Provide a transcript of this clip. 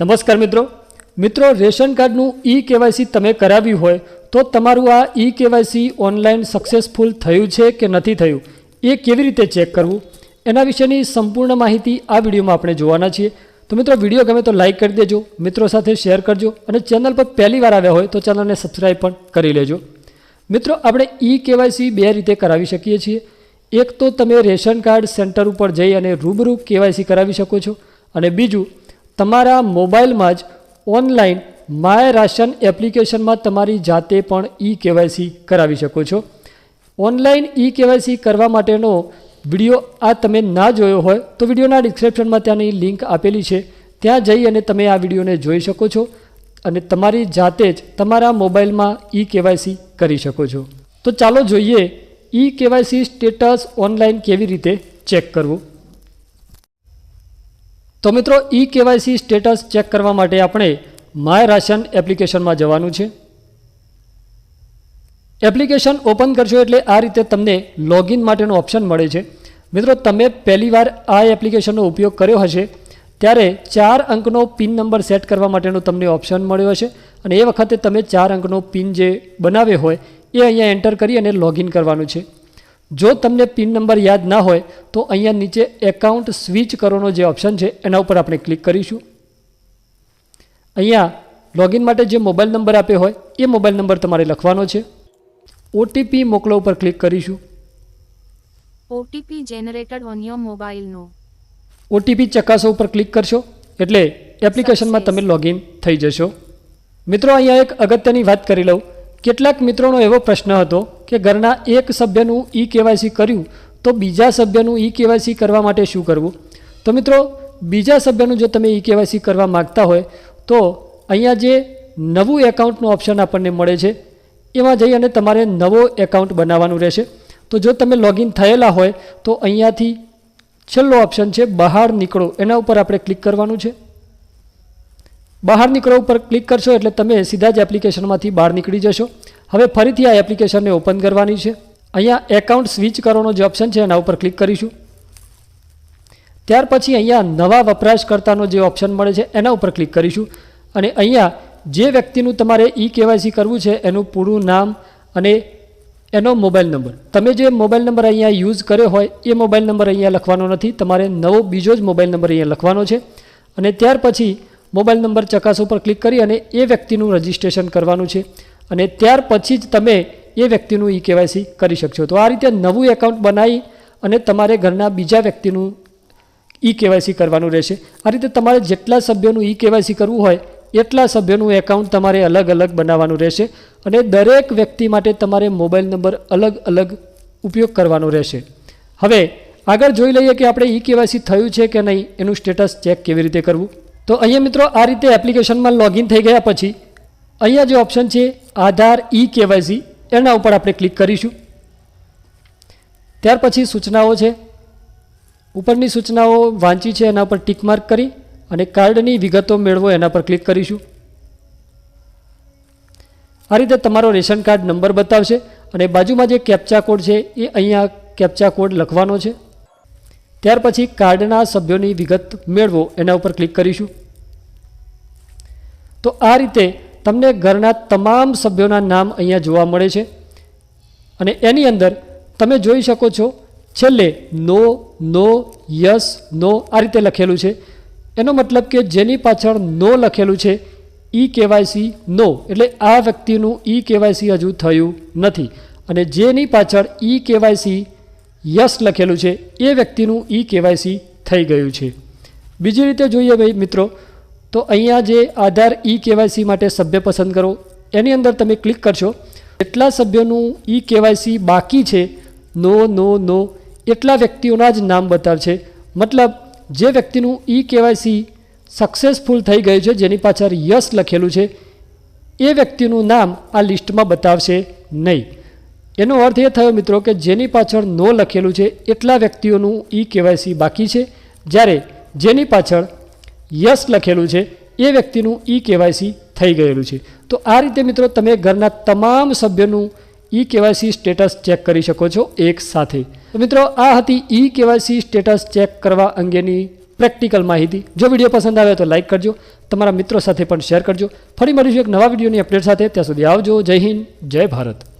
નમસ્કાર મિત્રો. મિત્રો, રેશન કાર્ડનું ઈ કેવાયસી તમે કરાવ્યું હોય તો તમારું આ ઈ કેવાયસી ઓનલાઈન સક્સેસફુલ થયું છે કે નથી થયું? એ કેવી રીતે ચેક કરવું? એના વિશેની સંપૂર્ણ માહિતી આ વિડીયોમાં આપણે જોવાના છીએ. તો મિત્રો, વીડિયો ગમે તો લાઇક કરી દેજો, મિત્રો સાથે શેર કરજો અને ચેનલ પર પહેલી વાર આવ્યા હોય તો ચેનલને સબસ્ક્રાઈબ પણ કરી લેજો. મિત્રો, આપણે ઈ કેવાયસી બે રીતે કરાવી શકીએ છીએ. એક તો તમે રેશન કાર્ડ સેન્ટર ઉપર જઈ અને રૂબરૂ કેવાયસી કરાવી શકો છો અને બીજું તમારા મોબાઈલમાં જ ઓનલાઈન માય રાશન એપ્લિકેશનમાં તમારી જાતે પણ ઈ કેવાયસી કરાવી શકો છો. ઓનલાઈન ઈ કેવાયસી કરવા માટેનો વીડિયો આ તમે ના જોયો હોય તો વિડીયોના ડિસ્ક્રિપ્શનમાં ત્યાંની લિંક આપેલી છે. ત્યાં જઈ અને તમે આ વિડીયોને જોઈ શકો છો અને તમારી જાતે જ તમારા મોબાઈલમાં ઈ કેવાયસી કરી શકો છો. તો ચાલો જોઈએ ઈ કેવાયસી સ્ટેટસ ઓનલાઈન કેવી રીતે ચેક કરવું. તો મિત્રો, ઈ કેવાયસી સ્ટેટસ ચેક કરવા માટે આપણે માય રાશન એપ્લિકેશનમાં જવાનું છે. એપ્લિકેશન ઓપન કરશો એટલે આ રીતે તમને લોગિન માટેનો ઓપ્શન મળે છે. મિત્રો, તમે પહેલીવાર આ એપ્લિકેશનનો ઉપયોગ કર્યો હશે, ત્યારે ચાર અંકનો પિન નંબર સેટ કરવા માટેનો તમને ઓપ્શન મળ્યો હશે અને એ વખતે તમે ચાર અંકનો પિન જે બનાવ્યો હોય, એ અહીંયા એન્ટર કરી અને લોગિન કરવાનું છે. જો તમને પિન નંબર યાદ ના હોય તો અહીંયા નીચે એકાઉન્ટ સ્વિચ કરવાનો જે ઓપ્શન છે એના ઉપર આપણે ક્લિક કરીશું. અહીંયા લોગિન માટે જે મોબાઈલ નંબર આપ્યો હોય એ મોબાઈલ નંબર તમારે લખવાનો છે. ઓટીપી મોકલો ઉપર ક્લિક કરીશું. OTP generated on your mobile no. OTP ચકાસો ઉપર ક્લિક કરશો એટલે એપ્લિકેશનમાં તમે લોગિન થઈ જશો. મિત્રો અહીંયા એક અગત્યની વાત કરી લઉં. કેટલાક મિત્રોનો એવો પ્રશ્ન હતો કે ઘરના એક સભ્યનું ઈ કેવાયસી કર્યું, તો બીજા સભ્યનું ઈ કેવાયસી કરવા માટે શું કરવું? તો મિત્રો, બીજા સભ્યનું જો તમે ઈ કેવાયસી કરવા માગતા હોય, તો અહીંયા જે નવું એકાઉન્ટનું ઓપ્શન આપણને મળે છે, એમાં જઈ અને તમારે નવો એકાઉન્ટ બનાવવાનું રહેશે. તો જો તમે લોગિન થયેલા હોય, તો અહીંયાથી છેલ્લો ઓપ્શન છે બહાર નીકળો. એના ઉપર આપણે ક્લિક કરવાનું છે. બહાર નીકળો ઉપર ક્લિક કરશો એટલે તમે સીધા જ એપ્લિકેશનમાંથી બહાર નીકળી જશો. હવે ફરીથી આ એપ્લિકેશનને ઓપન કરવાની છે. અહીંયા એકાઉન્ટ સ્વિચ કરવાનો જે ઓપ્શન છે એના ઉપર ક્લિક કરીશું. ત્યાર પછી અહીંયા નવા વપરાશકર્તાનો જે ઓપ્શન મળે છે એના ઉપર ક્લિક કરીશું. અને અહીંયા જે વ્યક્તિનું તમારે ઈ કેવાયસી કરવું છે એનું પૂરું નામ અને એનો મોબાઈલ નંબર. તમે જે મોબાઈલ નંબર અહીંયા યુઝ કર્યો હોય એ મોબાઈલ નંબર અહીંયા લખવાનો નથી. તમારે નવો બીજો જ મોબાઈલ નંબર અહીંયા લખવાનો છે. અને ત્યાર પછી મોબાઈલ નંબર ચકાસો પર ક્લિક કરી અને એ વ્યક્તિનું રજિસ્ટ્રેશન કરવાનું છે. અને ત્યાર પછી જ તમે એ વ્યક્તિનું ઈ કેવાયસી કરી શકશો. તો આ રીતે નવું એકાઉન્ટ બનાવી અને તમારે ઘરના બીજા વ્યક્તિનું ઈ કેવાયસી કરવાનું રહેશે. આ રીતે તમારે જેટલા સભ્યોનું ઈ કેવાયસી કરવું હોય, એટલા સભ્યોનું એકાઉન્ટ તમારે અલગ અલગ બનાવવાનું રહેશે અને દરેક વ્યક્તિ માટે તમારે મોબાઈલ નંબર અલગ અલગ ઉપયોગ કરવાનો રહેશે. હવે આગળ જોઈ લઈએ કે આપણે ઈ કેવાયસી થયું છે કે નહીં, એનું સ્ટેટસ ચેક કેવી રીતે કરવું? તો અહીંયા મિત્રો આ રીતે એપ્લિકેશનમાં લોગિન થઈ ગયા પછી અહીંયા જે ઓપ્શન છે, આધાર ઈ કેવાયસી એના ઉપર આપણે ક્લિક કરીશું. ત્યાર પછી સૂચનાઓ છે. ઉપરની સૂચનાઓ વાંચી છે, એના પર ટીક માર્ક કરી અને કાર્ડની વિગતો મેળવો, એના પર ક્લિક કરીશું. આ રીતે તમારો રેશન કાર્ડ નંબર બતાવશે અને બાજુમાં જે કેપ્ચા કોડ છે, એ અહીંયા કેપ્ચા કોડ લખવાનો છે. ત્યાર પછી કાર્ડના સભ્યોની વિગત મેળવો, એના ઉપર ક્લિક કરીશું. તો આ રીતે તમને ઘરના તમામ સભ્યોના નામ અહીંયા જોવા મળે છે. અને એની અંદર તમે જોઈ શકો છો, છેલ્લે નો નો, યસ, નો આ રીતે લખેલું છે. એનો મતલબ કે જેની પાછળ નો લખેલું છે, ઈ કેવાયસી નો, એટલે આ વ્યક્તિનું ઈ કેવાયસી હજુ થયું નથી. અને જેની પાછળ ઈ કેવાયસી યસ લખેલું છે. એ વ્યક્તિનું ઈ કેવાયસી થઈ ગયું છે. બીજી રીતે જોઈએ ભાઈ મિત્રો, તો અહીંયા જે આધાર ઈ કેવાયસી માટે સભ્ય પસંદ કરો, એની અંદર તમે ક્લિક કરશો. એટલા સભ્યોનું ઈ કેવાયસી બાકી છે. નો નો નો, એટલા વ્યક્તિઓના જ નામ બતાવશે. મતલબ, જે વ્યક્તિનું ઈ કેવાયસી સક્સેસફુલ થઈ ગયું છે, જેની પાછળ યસ લખેલું છે, એ વ્યક્તિનું નામ આ લિસ્ટમાં બતાવશે નહીં. એનો અર્થ એ થયો, મિત્રો, કે જેની પાછળ નો લખેલું છે એટલા વ્યક્તિઓનું ઈ કેવાયસી બાકી છે. જ્યારે જેની પાછળ યસ લખેલું છે, એ વ્યક્તિનું ઈ કેવાયસી થઈ ગયેલું છે. તો આ રીતે, મિત્રો, તમે ઘરના તમામ સભ્યોનું ઈ કેવાયસી સ્ટેટસ ચેક કરી શકો છો એક સાથે. તો મિત્રો, આ હતી ઈ કેવાયસી સ્ટેટસ ચેક કરવા અંગેની પ્રેક્ટિકલ માહિતી. જો વીડિયો પસંદ આવે તો લાઇક કરજો, તમારા મિત્રો સાથે પણ શેર કરજો. ફરી મળીશું એક નવા વિડીયોની અપડેટ સાથે. ત્યાં સુધી આવજો. જય હિન્દ, જય ભારત.